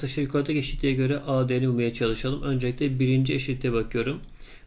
Arkadaşlar yukarıdaki eşitliğe göre A değerini bulmaya çalışalım. Öncelikle birinci eşitliğe bakıyorum.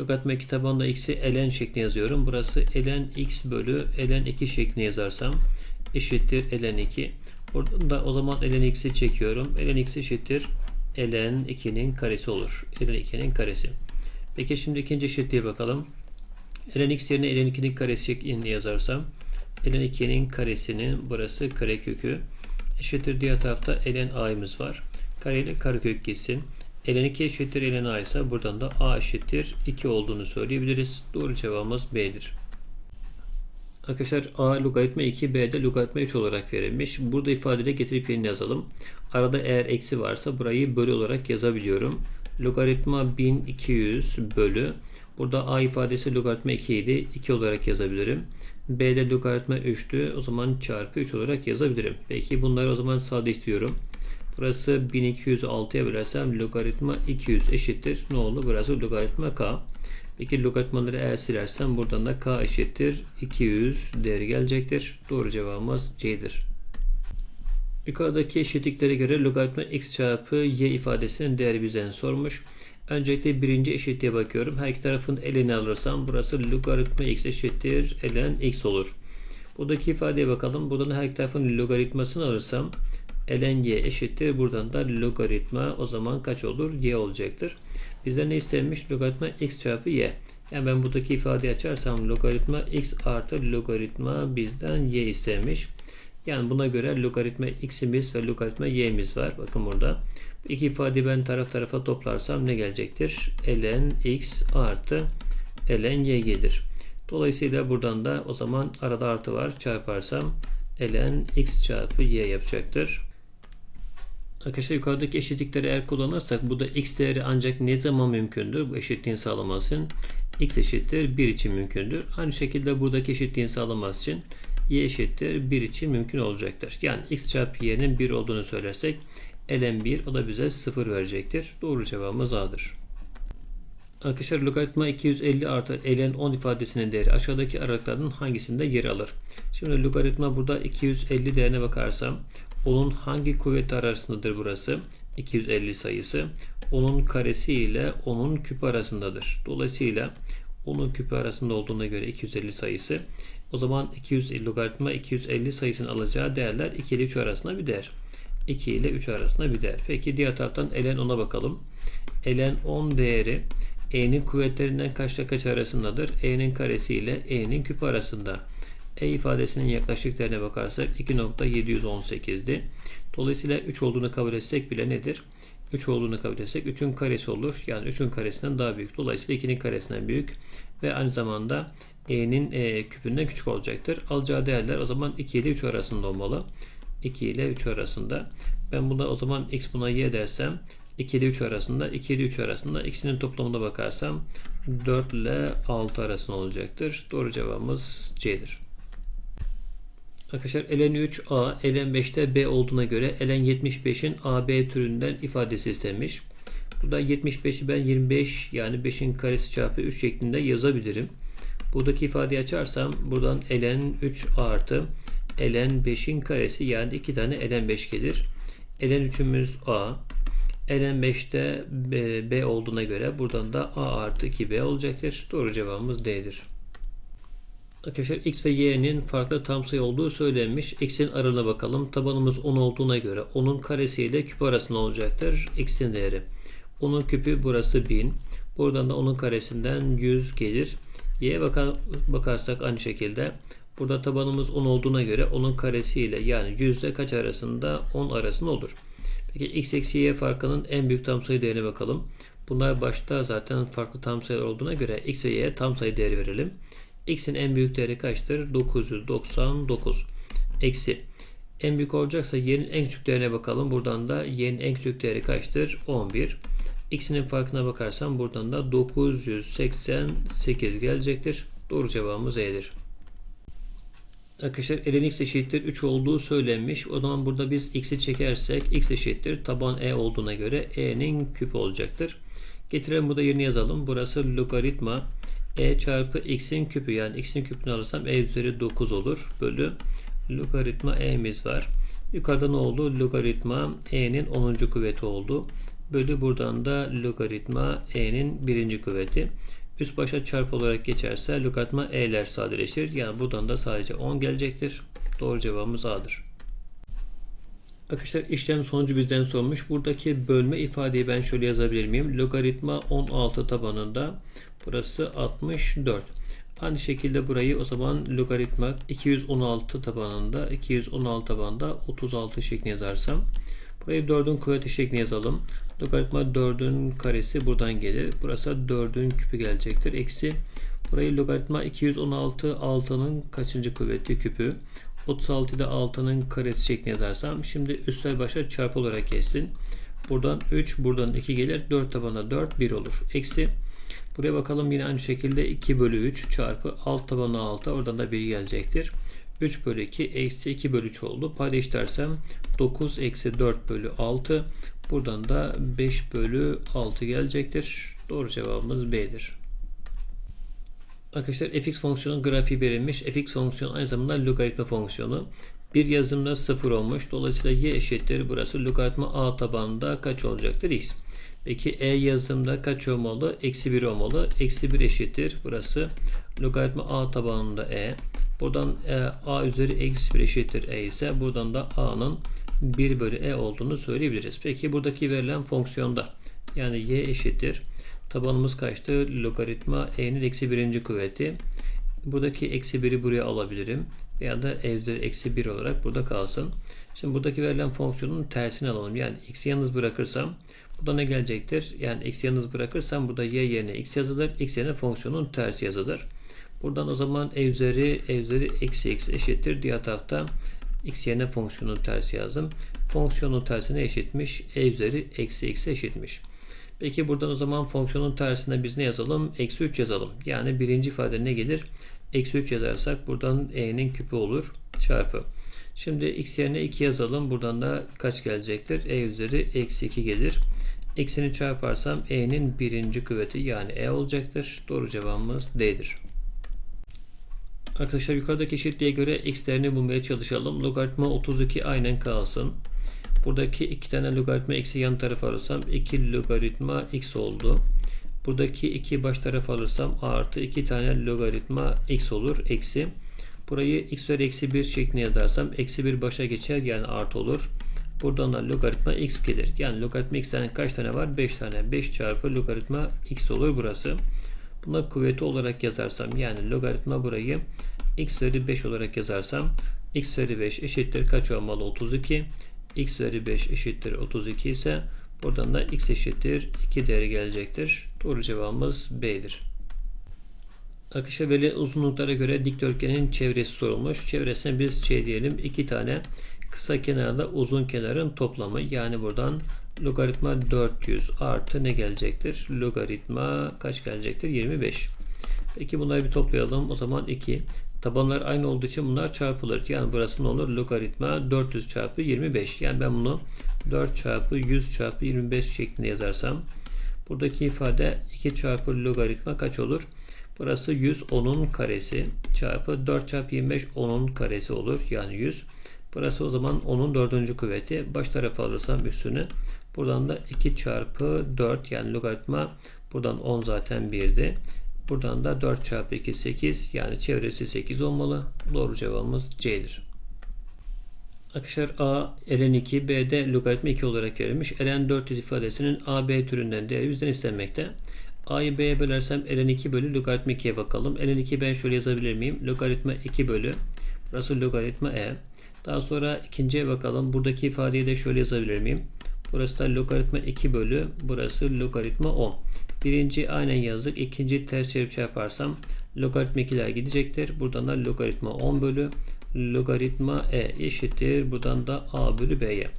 Logaritma kitabında x'i ln şeklinde yazıyorum. Burası ln x bölü ln 2 şeklinde yazarsam eşittir ln 2. Buradan da o zaman ln x'i çekiyorum. ln x eşittir ln 2'nin karesi olur. ln 2'nin karesi. Peki şimdi ikinci eşitliğe bakalım. ln x yerine ln 2'nin karesi şeklinde yazarsam ln 2'nin karesinin burası karekökü eşittir diğer tarafta ln a'mız var. Kare ile karekök gitsin. ln 2 eşittir ln a ise buradan da a eşittir 2 olduğunu söyleyebiliriz. Doğru cevabımız B'dir. Arkadaşlar a logaritma 2 b de logaritma 3 olarak verilmiş. Burada ifadeyle getirip yerine yazalım. Arada eğer eksi varsa burayı bölü olarak yazabiliyorum. Logaritma 1200 bölü Burada a ifadesi logaritma 2 idi. 2 olarak yazabilirim. B'de logaritma 3'tü. O zaman çarpı 3 olarak yazabilirim. Peki bunları o zaman sadeleştiriyorum. Burası 1206'ya bölersem logaritma 200 eşittir. Ne oldu? Burası logaritma k. Peki logaritmaları eğer silersem buradan da k eşittir. 200 değeri gelecektir. Doğru cevabımız C'dir. Yukarıdaki eşitliklere göre logaritma x çarpı y ifadesinin değeri bizden sormuş. Öncelikle birinci eşitliğe bakıyorum. Her iki tarafın elini alırsam burası logaritma x eşittir ln x olur. Buradaki ifadeye bakalım. Buradan her iki tarafın logaritmasını alırsam ln y eşittir. Buradan da logaritma o zaman kaç olur? y olacaktır. Bizden ne istenmiş? Logaritma x çarpı y. Yani ben buradaki ifadeyi açarsam logaritma x artı logaritma bizden y istenmiş. Yani buna göre logaritma x'imiz ve logaritma y'imiz var. Bakın burada. Bu iki ifadeyi ben taraf tarafa toplarsam ne gelecektir? ln x artı ln y gelir. Dolayısıyla buradan da o zaman arada artı var. Çarparsam ln x çarpı y yapacaktır. Arkadaşlar yukarıdaki eşitlikleri eğer kullanırsak bu da x değeri ancak ne zaman mümkündür? Bu eşitliğin sağlaması için x eşittir 1 için mümkündür. Aynı şekilde buradaki eşitliğin sağlaması için y eşittir 1 için mümkün olacaktır. Yani x çarpı y'nin 1 olduğunu söylersek ln 1 o da bize 0 verecektir. Doğru cevabımız A'dır. Arkadaşlar logaritma 250 artı ln 10 ifadesinin değeri aşağıdaki aralıklardan hangisinde yer alır? Şimdi logaritma burada 250 değerine bakarsam onun hangi kuvveti arasındadır burası? 250 sayısı. Onun karesi ile onun küpü arasındadır. Dolayısıyla onun küpü arasında olduğuna göre 250 sayısı. O zaman 250 logaritma 250 sayısının alacağı değerler 2 ile 3 arasında bir değer. 2 ile 3 arasında bir değer. Peki diğer taraftan ln 10'a bakalım. ln 10 değeri e'nin kuvvetlerinden kaçta kaç arasındadır? e'nin karesi ile e'nin küpü arasında. E ifadesinin yaklaşık değerine bakarsak 2.718'di. Dolayısıyla 3 olduğunu kabul etsek bile nedir? 3 olduğunu kabul etsek 3'ün karesi olur. Yani 3'ün karesinden daha büyük. Dolayısıyla 2'nin karesinden büyük ve aynı zamanda e'nin e, küpünden küçük olacaktır. Alacağı değerler o zaman 2 ile 3 arasında olmalı. 2 ile 3 arasında. Ben buna o zaman x buna y dersem 2 ile 3 arasında, 2 ile 3 arasında ikisinin toplamına bakarsam 4 ile 6 arasında olacaktır. Doğru cevabımız C'dir. Arkadaşlar ln 3a, ln 5'te b olduğuna göre ln 75'in ab türünden ifadesi istenmiş. Burada 75'i ben 25 yani 5'in karesi çarpı 3 şeklinde yazabilirim. Buradaki ifadeyi açarsam buradan ln 3 artı ln 5'in karesi yani 2 tane ln 5 gelir. ln 3'ümüz a. ln 5'te b, olduğuna göre buradan da a artı 2b olacaktır. Doğru cevabımız D'dir. Arkadaşlar x ve y'nin farklı tam sayı olduğu söylenmiş. x'in aralığına bakalım. Tabanımız 10 olduğuna göre 10'un karesi ile küp arasında olacaktır. x'in değeri. 10'un küpü burası 1000. Buradan da 10'un karesinden 100 gelir. y'ye bakar, bakarsak aynı şekilde. Burada tabanımız 10 olduğuna göre 10'un karesi ile yani 100 ile kaç arasında 10 arasında olur. Peki x eksi y farkının en büyük tam sayı değerine bakalım. Bunlar başta zaten farklı tam sayılar olduğuna göre x ve y'ye tam sayı değeri verelim. X'in en büyük değeri kaçtır? 999. Eksi. En büyük olacaksa y'nin en küçük değerine bakalım. Buradan da y'nin en küçük değeri kaçtır? 11. X'inin farkına bakarsam buradan da 988 gelecektir. Doğru cevabımız E'dir. Arkadaşlar ln x eşittir 3 olduğu söylenmiş. O zaman burada biz x'i çekersek x eşittir taban e olduğuna göre e'nin küpü olacaktır. Getirelim burada yerini yazalım. Burası logaritma e çarpı x'in küpü yani x'in küpünü alırsam e üzeri 9 olur. Bölü logaritma e'miz var. Yukarıda ne oldu? Logaritma e'nin 10. kuvveti oldu. Bölü buradan da logaritma e'nin 1. kuvveti. Üst başa çarpı olarak geçerse logaritma e'ler sadeleşir. Yani buradan da sadece 10 gelecektir. Doğru cevabımız A'dır. Arkadaşlar işlem sonucu bizden sormuş. Buradaki bölme ifadeyi ben şöyle yazabilir miyim? Logaritma 16 tabanında burası 64. Aynı şekilde burayı o zaman logaritma 216 tabanında 216 tabanında 36 şeklinde yazarsam burayı 4'ün kuvveti şeklinde yazalım. Logaritma 4'ün karesi buradan gelir. Burası 4'ün küpü gelecektir. Eksi burayı logaritma 216 6'nın kaçıncı kuvveti küpü 36'da 6'nın karesi şeklinde yazarsam şimdi üstel başa çarpı olarak geçsin. Buradan 3 buradan 2 gelir. 4 tabana 4 1 olur. Eksi buraya bakalım yine aynı şekilde 2 bölü 3 çarpı alt tabana 6 oradan da 1 gelecektir. 3 bölü 2 eksi 2 bölü 3 oldu. Payda dersem 9 eksi 4 bölü 6 buradan da 5 bölü 6 gelecektir. Doğru cevabımız B'dir. Arkadaşlar fx fonksiyonun grafiği verilmiş. fx fonksiyonu aynı zamanda logaritma fonksiyonu. Bir yazımda 0 olmuş. Dolayısıyla y eşittir. Burası logaritma a tabanında kaç olacaktır? x. Peki e yazımda kaç olmalı? Eksi 1 olmalı. Eksi 1 eşittir. Burası logaritma a tabanında e. Buradan e, a üzeri eksi 1 eşittir e ise buradan da a'nın 1 bölü e olduğunu söyleyebiliriz. Peki buradaki verilen fonksiyonda yani y eşittir. Tabanımız kaçtı? Logaritma e'nin eksi birinci kuvveti. Buradaki eksi 1'i buraya alabilirim. Veya da e üzeri eksi 1 olarak burada kalsın. Şimdi buradaki verilen fonksiyonun tersini alalım. Yani x'i yalnız bırakırsam burada ne gelecektir? Yani x'i yalnız bırakırsam burada y yerine x yazılır. x yerine fonksiyonun tersi yazılır. Buradan o zaman e üzeri e üzeri eksi x eşittir. Diğer tarafta x yerine fonksiyonun tersi yazdım. Fonksiyonun tersine eşitmiş. e üzeri eksi x eşitmiş. Peki buradan o zaman fonksiyonun tersine biz ne yazalım? Eksi 3 yazalım. Yani birinci ifade ne gelir? Eksi 3 yazarsak buradan e'nin küpü olur. Çarpı. Şimdi x yerine 2 yazalım. Buradan da kaç gelecektir? e üzeri eksi 2 gelir. Eksini çarparsam e'nin birinci kuvveti yani e olacaktır. Doğru cevabımız D'dir. Arkadaşlar yukarıdaki eşitliğe göre x değerini bulmaya çalışalım. Logaritma 32 aynen kalsın. Buradaki iki tane logaritma eksi yan tarafa alırsam 2 logaritma x oldu. Buradaki 2 baş tarafa alırsam artı 2 tane logaritma x olur. Eksi. Burayı x üzeri eksi 1 şeklinde yazarsam eksi 1 başa geçer yani artı olur. Buradan da logaritma x gelir. Yani logaritma x'ten kaç tane var? 5 tane. 5 çarpı logaritma x olur burası. Buna kuvveti olarak yazarsam yani logaritma burayı x üzeri 5 olarak yazarsam x üzeri 5 eşittir kaç olmalı? 32 x üzeri 5 eşittir 32 ise buradan da x eşittir 2 değeri gelecektir. Doğru cevabımız B'dir. Arkadaşlar verilen uzunluklara göre dikdörtgenin çevresi sorulmuş. Çevresine biz ç diyelim. 2 tane kısa kenarda uzun kenarın toplamı. Yani buradan logaritma 400 artı ne gelecektir? Logaritma kaç gelecektir? 25. Peki bunları bir toplayalım. O zaman 2. Tabanlar aynı olduğu için bunlar çarpılır. Yani burası ne olur? Logaritma 400 çarpı 25. Yani ben bunu 4 çarpı 100 çarpı 25 şeklinde yazarsam buradaki ifade 2 çarpı logaritma kaç olur? Burası 100 10'un karesi çarpı 4 çarpı 25 10'un karesi olur. Yani 100. Burası o zaman 10'un dördüncü kuvveti. Baş tarafa alırsam üstünü. Buradan da 2 çarpı 4 yani logaritma buradan 10 zaten 1'di. Buradan da 4 çarpı 2 8 yani çevresi 8 olmalı. Doğru cevabımız C'dir. Arkadaşlar A ln 2 B'de logaritma 2 olarak verilmiş. ln 400 ifadesinin A B türünden değeri bizden istenmekte. A'yı B'ye bölersem ln 2 bölü logaritma 2'ye bakalım. ln 2 ben şöyle yazabilir miyim? Logaritma 2 bölü burası logaritma E. Daha sonra ikinciye bakalım. Buradaki ifadeyi de şöyle yazabilir miyim? Burası da logaritma 2 bölü burası logaritma 10. Birinci aynen yazdık. İkinci ters çevirip yaparsam logaritma 2'ler gidecektir. Buradan da logaritma 10 bölü logaritma e eşittir. Buradan da a bölü b'ye.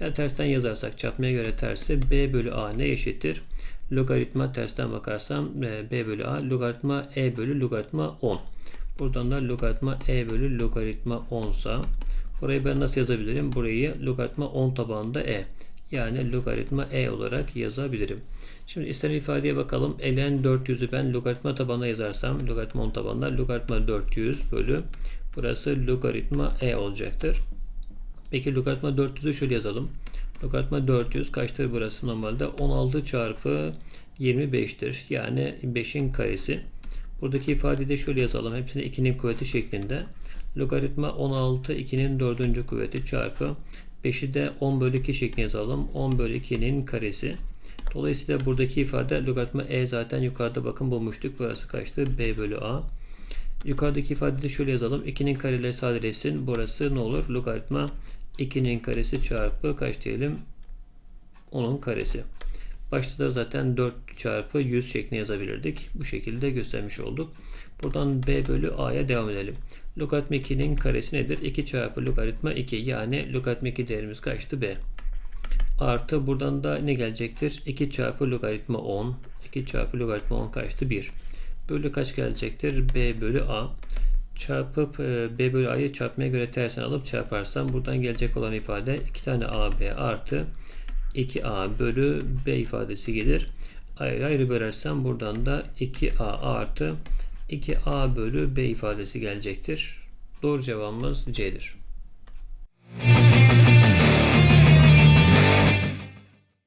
Yani tersten yazarsak çarpmaya göre tersi b bölü a ne eşittir? Logaritma tersten bakarsam e, b bölü a logaritma e bölü logaritma 10. Buradan da logaritma e bölü logaritma 10 sa burayı ben nasıl yazabilirim? Burayı logaritma 10 tabanında e. Yani logaritma e olarak yazabilirim. Şimdi istenen ifadeye bakalım. ln 400'ü ben logaritma tabanına yazarsam logaritma 10 tabanında logaritma 400 bölü burası logaritma e olacaktır. Peki logaritma 400'ü şöyle yazalım. Logaritma 400 kaçtır burası normalde? 16 çarpı 25'tir. Yani 5'in karesi. Buradaki ifadeyi de şöyle yazalım. Hepsini 2'nin kuvveti şeklinde. Logaritma 16 2'nin 4. kuvveti çarpı 5'i de 10 bölü 2 şeklinde yazalım. 10 bölü 2'nin karesi. Dolayısıyla buradaki ifade logaritma e zaten yukarıda bakın bulmuştuk. Burası kaçtı? b bölü a. Yukarıdaki ifadeyi de şöyle yazalım. 2'nin kareleri sadeleşsin. Burası ne olur? Logaritma 2'nin karesi çarpı kaç diyelim? 10'un karesi. Başta da zaten 4 çarpı 100 şeklinde yazabilirdik. Bu şekilde göstermiş olduk. Buradan b bölü a'ya devam edelim. Logaritma 2'nin karesi nedir? 2 çarpı logaritma 2 yani logaritma 2 değerimiz kaçtı? b. Artı buradan da ne gelecektir? 2 çarpı logaritma 10. 2 çarpı logaritma 10 kaçtı? 1. Bölü kaç gelecektir? b bölü a. Çarpıp e, b bölü a'yı çarpmaya göre tersine alıp çarparsam buradan gelecek olan ifade 2 tane ab artı 2a bölü b ifadesi gelir. Ayrı ayrı bölersem buradan da 2a artı 2a bölü b ifadesi gelecektir. Doğru cevabımız C'dir.